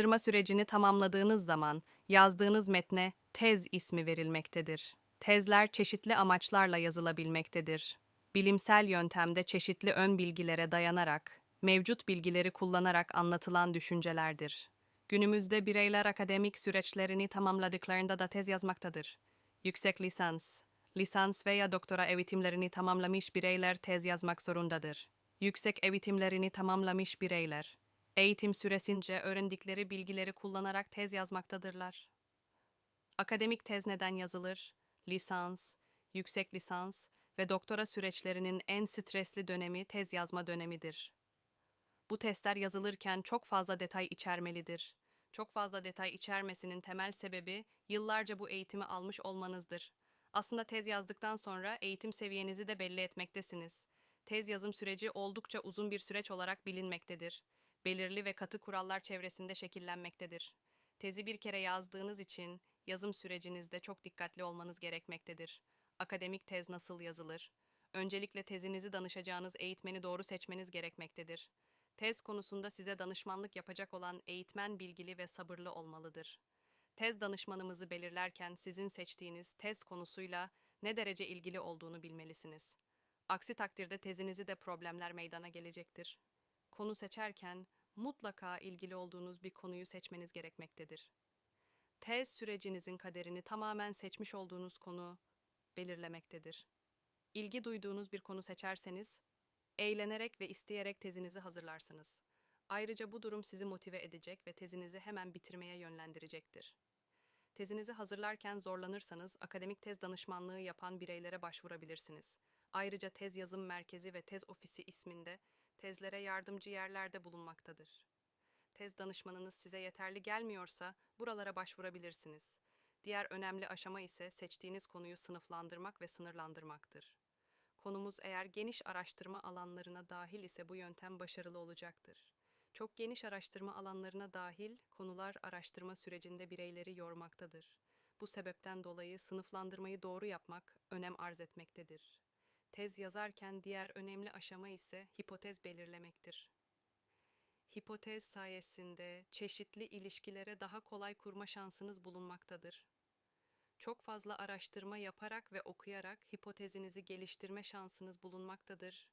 Araştırma sürecini tamamladığınız zaman yazdığınız metne tez ismi verilmektedir. Tezler çeşitli amaçlarla yazılabilmektedir. Bilimsel yöntemde çeşitli ön bilgilere dayanarak, mevcut bilgileri kullanarak anlatılan düşüncelerdir. Günümüzde bireyler akademik süreçlerini tamamladıklarında da tez yazmaktadır. Yüksek lisans, lisans veya doktora eğitimlerini tamamlamış bireyler tez yazmak zorundadır. Yüksek eğitimlerini tamamlamış bireyler, eğitim süresince öğrendikleri bilgileri kullanarak tez yazmaktadırlar. Akademik tez neden yazılır? Lisans, yüksek lisans ve doktora süreçlerinin en stresli dönemi tez yazma dönemidir. Bu testler yazılırken çok fazla detay içermelidir. Çok fazla detay içermesinin temel sebebi yıllarca bu eğitimi almış olmanızdır. Aslında tez yazdıktan sonra eğitim seviyenizi de belli etmektesiniz. Tez yazım süreci oldukça uzun bir süreç olarak bilinmektedir. Belirli ve katı kurallar çevresinde şekillenmektedir. Tezi bir kere yazdığınız için yazım sürecinizde çok dikkatli olmanız gerekmektedir. Akademik tez nasıl yazılır? Öncelikle tezinizi danışacağınız eğitmeni doğru seçmeniz gerekmektedir. Tez konusunda size danışmanlık yapacak olan eğitmen bilgili ve sabırlı olmalıdır. Tez danışmanımızı belirlerken sizin seçtiğiniz tez konusuyla ne derece ilgili olduğunu bilmelisiniz. Aksi takdirde tezinizi de problemler meydana gelecektir. Konu seçerken mutlaka ilgili olduğunuz bir konuyu seçmeniz gerekmektedir. Tez sürecinizin kaderini tamamen seçmiş olduğunuz konu belirlemektedir. İlgi duyduğunuz bir konu seçerseniz, eğlenerek ve isteyerek tezinizi hazırlarsınız. Ayrıca bu durum sizi motive edecek ve tezinizi hemen bitirmeye yönlendirecektir. Tezinizi hazırlarken zorlanırsanız akademik tez danışmanlığı yapan bireylere başvurabilirsiniz. Ayrıca Tez Yazım Merkezi ve Tez Ofisi isminde tezlere yardımcı yerlerde bulunmaktadır. Tez danışmanınız size yeterli gelmiyorsa buralara başvurabilirsiniz. Diğer önemli aşama ise seçtiğiniz konuyu sınıflandırmak ve sınırlandırmaktır. Konumuz eğer geniş araştırma alanlarına dahil ise bu yöntem başarılı olacaktır. Çok geniş araştırma alanlarına dahil konular araştırma sürecinde bireyleri yormaktadır. Bu sebepten dolayı sınıflandırmayı doğru yapmak önem arz etmektedir. Tez yazarken diğer önemli aşama ise hipotez belirlemektir. Hipotez sayesinde çeşitli ilişkilere daha kolay kurma şansınız bulunmaktadır. Çok fazla araştırma yaparak ve okuyarak hipotezinizi geliştirme şansınız bulunmaktadır